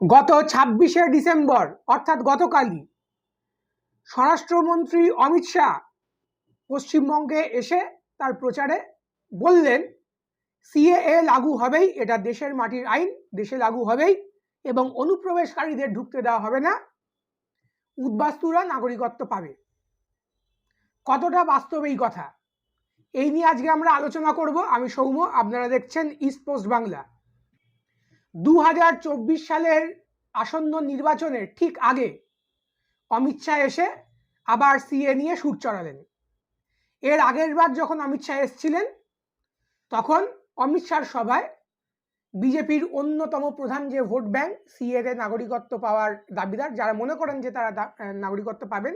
গত ছাব্বিশে ডিসেম্বর, অর্থাৎ গতকালই, স্বরাষ্ট্রমন্ত্রী অমিত শাহ পশ্চিমবঙ্গে এসে তার প্রচারে বললেন, সিএএ লাগু হবেই, এটা দেশের মাটির আইন, দেশে লাগু হবেই এবং অনুপ্রবেশকারীদের ঢুকতে দেওয়া হবে না, উদ্বাস্তুরা নাগরিকত্ব পাবে। কতটা বাস্তব এই কথা? এই নিয়ে আজকে আমরা আলোচনা করব। আমি সৌম্য, আপনারা দেখছেন ইস্ট পোস্ট বাংলা দু হাজার চব্বিশ সালের আসন্ন নির্বাচনের ঠিক আগে অমিত শাহ এসে আবার সিএ নিয়ে সুর চড়ালেন। এর আগের বার যখন অমিত শাহ এসেছিলেন, তখন অমিত শাহর সভায় বিজেপির অন্যতম প্রধান যে ভোট ব্যাংক সিএতে নাগরিকত্ব পাওয়ার দাবিদার, যারা মনে করেন যে তারা নাগরিকত্ব পাবেন,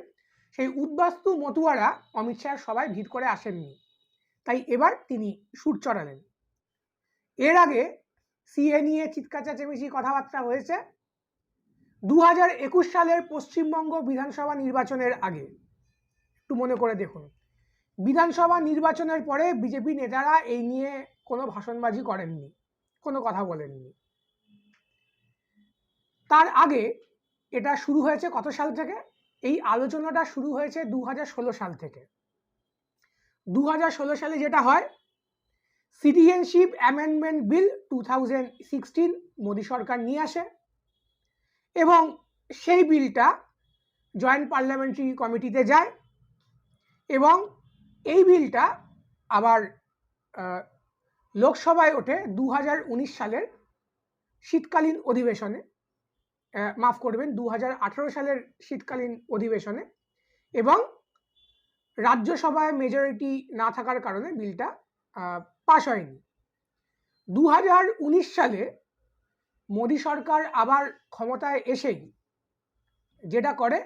সেই উদ্বাস্তু মতুয়ারা অমিত শাহর সভায় ভিড় করে আসেননি। তাই এবার তিনি সুর চড়ালেন। এর আগে সিএ নিয়ে চিৎকার চেঁচামেচি, কথাবার্তা হয়েছে। দু একুশ সালের পশ্চিমবঙ্গ বিধানসভা নির্বাচনের আগে, একটু মনে করে দেখুন। বিধানসভা নির্বাচনের পরে বিজেপি নেতারা এই নিয়ে কোনো ভাষণবাজি করেননি, কোনো কথা বলেননি। তার আগে এটা শুরু হয়েছে কত সাল থেকে? এই আলোচনাটা শুরু হয়েছে দু হাজার ষোলো সাল থেকে। দু হাজার ষোলো সালে যেটা হয় citizenship amendment bill two thousand sixteen Modi সরকার নিয়ে আসে এবং সেই বিলটা জয়েন্ট পার্লামেন্টারি কমিটিতে যায় এবং এই বিলটা আবার লোকসভায় ওঠে দু হাজার উনিশ সালের শীতকালীন অধিবেশনে মাফ করবেন দু হাজার আঠেরো সালের শীতকালীন অধিবেশনে এবং রাজ্যসভায় মেজরিটি না থাকার কারণে বিলটা পাশ হয়নি। দু হাজার উনিশ সালে মোদী সরকার আবার ক্ষমতায় এসেই, যেটা করে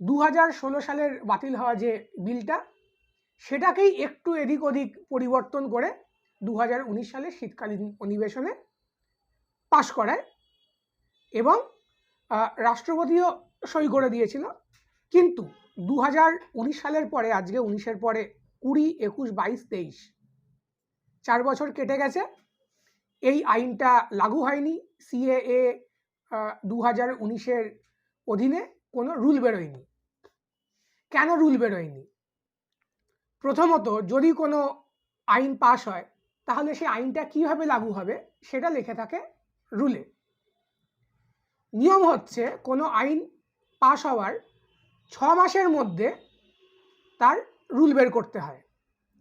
দু হাজার ষোলো সালের বাতিল হওয়া যে বিলটা, সেটাকেই একটু এদিক ওদিক পরিবর্তন করে দু হাজার উনিশ সালে শীতকালীন অধিবেশনে পাশ করায় এবং রাষ্ট্রপতিও সই করে দিয়েছিল। কিন্তু দু হাজার উনিশ সালের পরে, আজকে উনিশের পরে কুড়ি, একুশ, বাইশ, তেইশ চার বছর কেটে গেছে। এই আইনটা লাগু হয়নি। সিএএ দু হাজার উনিশের অধীনে কোনো রুল বেরোয়নি। কেন রুল বেরোয়নি? প্রথমত, যদি কোনো আইন পাশ হয়, তাহলে সেই আইনটা কীভাবে লাগু হবে সেটা লেখে থাকে রুলে। নিয়ম হচ্ছে, কোনো আইন পাশ হওয়ার ছ মাসের মধ্যে তার রুল বের করতে হয়।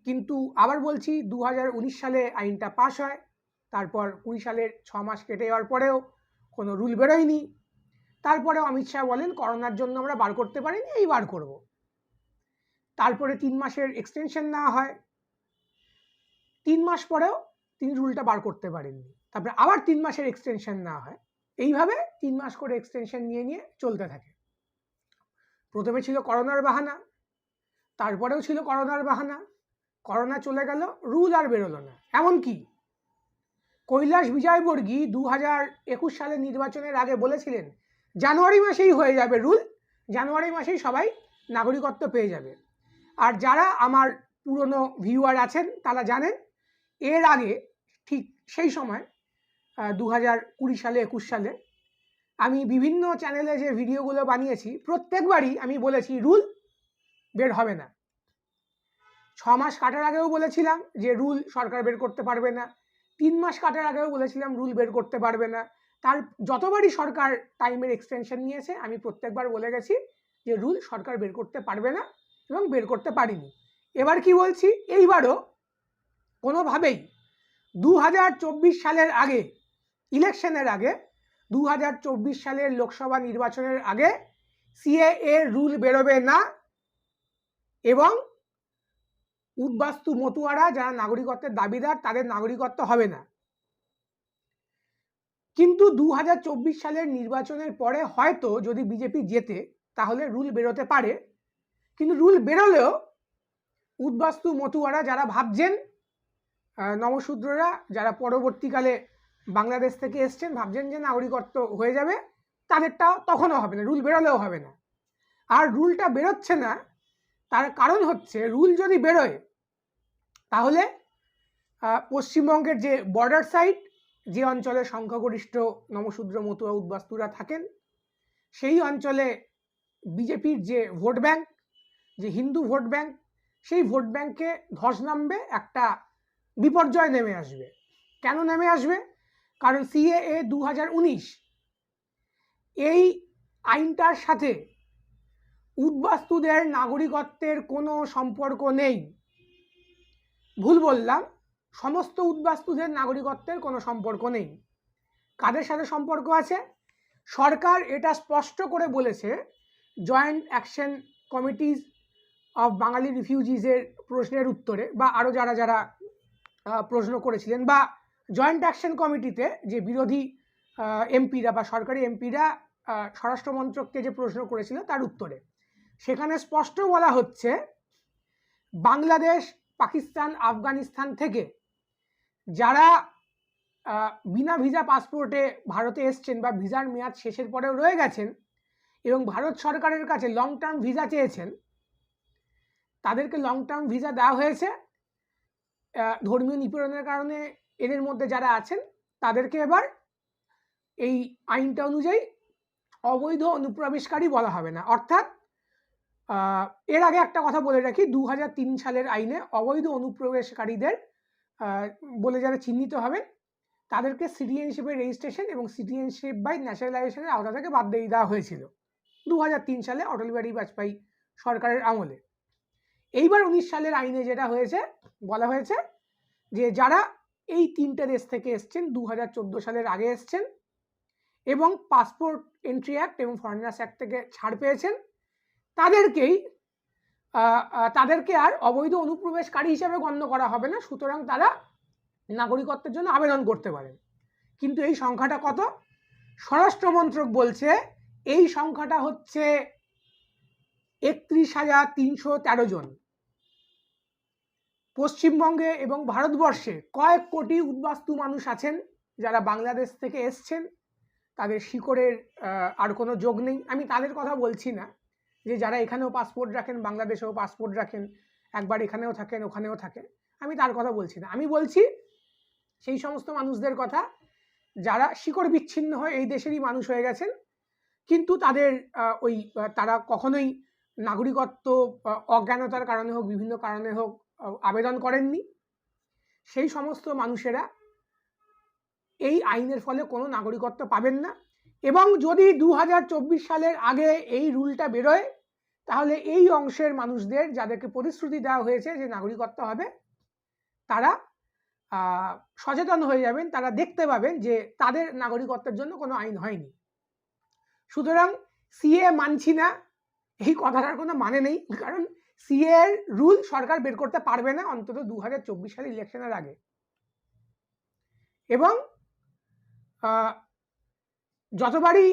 কিন্তু আবার বলছি দু হাজার উনিশ সালে আইনটা পাশ হয়, তারপর কুড়ি সালের ছ মাস কেটে যাওয়ার পরেও কোনো রুল বেরোয়নি। তারপরে অমিত শাহ বলেন, করোনার জন্য আমরা বার করতে পারিনি, এই বার করব। তারপরে তিন মাসের এক্সটেনশন নেওয়া হয়। তিন মাস পরেও তিনি রুলটা বার করতে পারেননি। তারপরে আবার তিন মাসের এক্সটেনশন নেওয়া হয়। এইভাবে তিন মাস করে এক্সটেনশন নিয়ে নিয়ে চলতে থাকে। প্রথমে ছিল করোনার বাহানা, তারপরেও ছিল করোনার বাহানা। করোনা চলে গেল, রুল আর বেরোলো না। এমনকি কৈলাস বিজয়বর্গী দু হাজার একুশ সালের নির্বাচনের আগে বলেছিলেন, জানুয়ারি মাসেই হয়ে যাবে রুল, জানুয়ারি মাসেই সবাই নাগরিকত্ব পেয়ে যাবে। আর যারা আমার পুরনো ভিউয়ার আছেন, তারা জানেন, এর আগে ঠিক সেই সময় দু হাজার কুড়ি সালে, একুশ সালে, আমি বিভিন্ন চ্যানেলে যে ভিডিওগুলো বানিয়েছি, প্রত্যেকবারই আমি বলেছি, রুল বের হবে না। ছ মাস কাটার আগেও বলেছিলাম যে রুল সরকার বের করতে পারবে না। তিন মাস কাটার আগেও বলেছিলাম রুল বের করতে পারবে না। তার যতবারই সরকার টাইমের এক্সটেনশন নিয়েছে, আমি প্রত্যেকবার বলে গেছি যে রুল সরকার বের করতে পারবে না এবং বের করতে পারিনি। এবার কি বলছি? এইবারও কোনোভাবেই দু হাজার চব্বিশ সালের আগে, ইলেকশনের আগে দু হাজার চব্বিশ সালের লোকসভা নির্বাচনের আগে সিএ এর রুল বেরোবে না এবং উদ্বাস্তু মতুয়ারা যারা নাগরিকত্বের দাবিদার তাদের নাগরিকত্ব হবে না। কিন্তু দু হাজার চব্বিশ সালের নির্বাচনের পরে হয়তো যদি বিজেপি জেতে তাহলে রুল বেরোতে পারে। কিন্তু রুল বেরোলেও উদ্বাস্তু মতুয়ারা যারা ভাবছেন আহ, নমশূদ্ররা যারা পরবর্তীকালে বাংলাদেশ থেকে এসছেন ভাবছেন যে নাগরিকত্ব হয়ে যাবে তাদেরটা তখনও হবে না রুল বেরোলেও হবে না। আর রুলটা বেরোচ্ছে না তার কারণ হচ্ছে রুল যদি বেরোয় তাহলে পশ্চিমবঙ্গের যে বর্ডার সাইড যে অঞ্চলে সংখ্যাগরিষ্ঠ নমশূদ্র মতুয়া উদ্বাস্তুরা থাকেন, সেই অঞ্চলে বিজেপির যে ভোট ব্যাংক, যে হিন্দু ভোট ব্যাংক, সেই ভোট ব্যাংকে ধস নামবে, একটা বিপর্যয় নেমে আসবে। কেন নেমে আসবে? কারণ সিএএ দু হাজার উনিশ, এই আইনটার সাথে উদ্বাস্তুদের নাগরিকত্বের কোনো সম্পর্ক নেই। ভুল বললাম, সমস্ত উদ্বাস্তুদের নাগরিকত্বের কোনো সম্পর্ক নেই। কাদের সাথে সম্পর্ক আছে? সরকার এটা স্পষ্ট করে বলেছে joint action committees of Bangali রিফিউজিজের প্রশ্নের উত্তরে, বা আরও যারা যারা প্রশ্ন করেছিলেন, বা জয়েন্ট অ্যাকশন কমিটিতে যে বিরোধী এমপিরা বা সরকারি এমপিরা স্বরাষ্ট্র মন্ত্রককে যে প্রশ্ন করেছিল তার উত্তরে। সেখানে স্পষ্ট বলা হচ্ছে, বাংলাদেশ পাকিস্তান, আফগানিস্তান থেকে যারা বিনা ভিসা পাসপোর্টে ভারতে এসছেন বা ভিসার মেয়াদ শেষের পরেও রয়ে গেছেন এবং ভারত সরকারের কাছে লং টার্ম ভিসা চেয়েছেন, তাদেরকে লং টার্ম ভিসা দেওয়া হয়েছে। ধর্মীয় নিপীড়নের কারণে এদের মধ্যে যারা আছেন, তাদেরকে এবার এই আইনটা অনুযায়ী অবৈধ অনুপ্রবেশকারী বলা হবে না। অর্থাৎ এর আগে একটা কথা বলে রাখি দু হাজার তিন সালের আইনে অবৈধ অনুপ্রবেশকারীদের বলে যারা চিহ্নিত হবেন তাদেরকে সিটিজেনশিপের রেজিস্ট্রেশন এবং সিটিজেনশিপ বাই ন্যাশনালাইজেশনের আওতা থেকে বাদ দিয়ে দেওয়া হয়েছিল। দু হাজার তিন সালে অটল বিহারী বাজপেয়ী সরকারের আমলে। এইবার উনিশ সালের আইনে যেটা হয়েছে, বলা হয়েছে যে যারা এই তিনটে দেশ থেকে এসছেন দু হাজার চোদ্দ সালের আগে এসছেন এবং পাসপোর্ট এন্ট্রি অ্যাক্ট এবং ফরেনার্স অ্যাক্ট থেকে ছাড় পেয়েছেন তাদেরকেই তাদেরকে আর অবৈধ অনুপ্রবেশকারী হিসেবে গণ্য করা হবে না। সুতরাং তারা নাগরিকত্বের জন্য আবেদন করতে পারেন। কিন্তু এই সংখ্যাটা কত? স্বরাষ্ট্র মন্ত্রক বলছে, এই সংখ্যাটা হচ্ছে একত্রিশ হাজার তিনশো তেরো জন। পশ্চিমবঙ্গে এবং ভারতবর্ষে কয়েক কোটি উদ্বাস্তু মানুষ আছেন, যারা বাংলাদেশ থেকে এসছেন। তাদের শিকড়ের আর কোনো যোগ নেই। আমি তাদের কথা বলছি না। যে যারা এখানেও পাসপোর্ট রাখেন, বাংলাদেশেও পাসপোর্ট রাখেন, একবার এখানেও থাকেন, ওখানেও থাকেন, আমি তার কথা বলছি না। আমি বলছি, সেই সমস্ত মানুষদের কথা, যারা শিকড় বিচ্ছিন্ন হয়ে এই দেশেরই মানুষ হয়ে গেছেন, কিন্তু তাদের ওই তারা কখনোই নাগরিকত্ব অজ্ঞানতার কারণে হোক, বিভিন্ন কারণে হোক আবেদন করেননি। সেই সমস্ত মানুষেরা এই আইনের ফলে কোনো নাগরিকত্ব পাবেন না। এবং যদি দু হাজার চব্বিশ সালের আগে এই রুলটা বেরোয় তাহলে এই অংশের মানুষদের যাদেরকে প্রতিশ্রুতি দেওয়া হয়েছে যে নাগরিকত্ব হবে, তারা সচেতন হয়ে যাবেন, তারা দেখতে পাবেন যে তাদের নাগরিকত্বের জন্য কোনো আইন হয়নি। সুতরাং সিএ মানছি না, এই কথাটার কোনো মানে নেই, কারণ সিএ এর রুল সরকার বের করতে পারবে না অন্তত দু সালের ইলেকশনের আগে। এবং যতবারই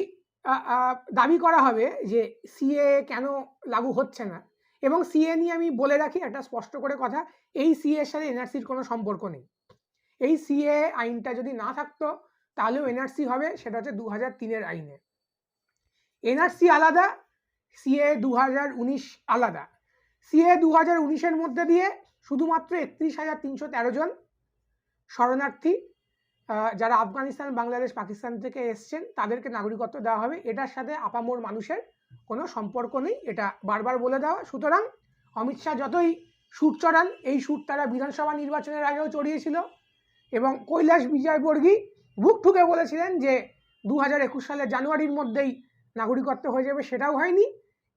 দাবি করা হবে যে সিএ কেন লাগু হচ্ছে না? এবং সিএ নিয়ে আমি বলে রাখি একটা স্পষ্ট করে কথা, এই সিএ এর সাথে এনআরসির কোনো সম্পর্ক নেই। এই সিএ আইনটা যদি না থাকতো, তাহলেও এনআরসি হবে, সেটা হচ্ছে দু হাজার তিনের আইনে। এনআরসি আলাদা সিএ দু হাজার উনিশ আলাদা। সিএ দু হাজার উনিশের মধ্যে দিয়ে শুধুমাত্র একত্রিশ হাজার তিনশো তেরো জন শরণার্থী যারা আফগানিস্তান, বাংলাদেশ, পাকিস্তান থেকে এসছেন, তাদেরকে নাগরিকত্ব দেওয়া হবে। এটার সাথে আপামোর মানুষের কোনো সম্পর্ক নেই। এটা বারবার বলে দেওয়া। সুতরাং অমিত শাহ যতই সুর চড়ান, এই সুর তারা বিধানসভা নির্বাচনের আগেও চড়িয়েছিল এবং কৈলাস বিজয়বর্গী বুক ঠুকে বলেছিলেন যে দু হাজার একুশ সালের জানুয়ারির মধ্যেই নাগরিকত্ব হয়ে যাবে সেটাও হয়নি।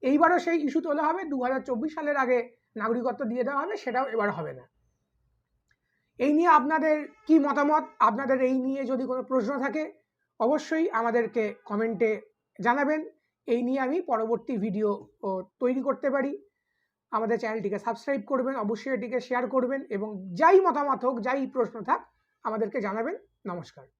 এইবারও সেই ইস্যু তোলা হবে। দু হাজার চব্বিশ সালের আগে নাগরিকত্ব দিয়ে দেওয়া হবে, সেটাও এবার হবে না। এই নিয়ে আপনাদের কি মতামত? আপনাদের এই নিয়ে যদি কোনো প্রশ্ন থাকে, অবশ্যই আমাদেরকে কমেন্টে জানাবেন। এই নিয়ে আমি পরবর্তী ভিডিও তৈরি করতে পারি। আমাদের চ্যানেলটিকে সাবস্ক্রাইব করবেন, অবশ্যই এটিকে শেয়ার করবেন এবং যাই মতামত হোক, যাই প্রশ্ন থাক, আমাদেরকে জানাবেন। নমস্কার।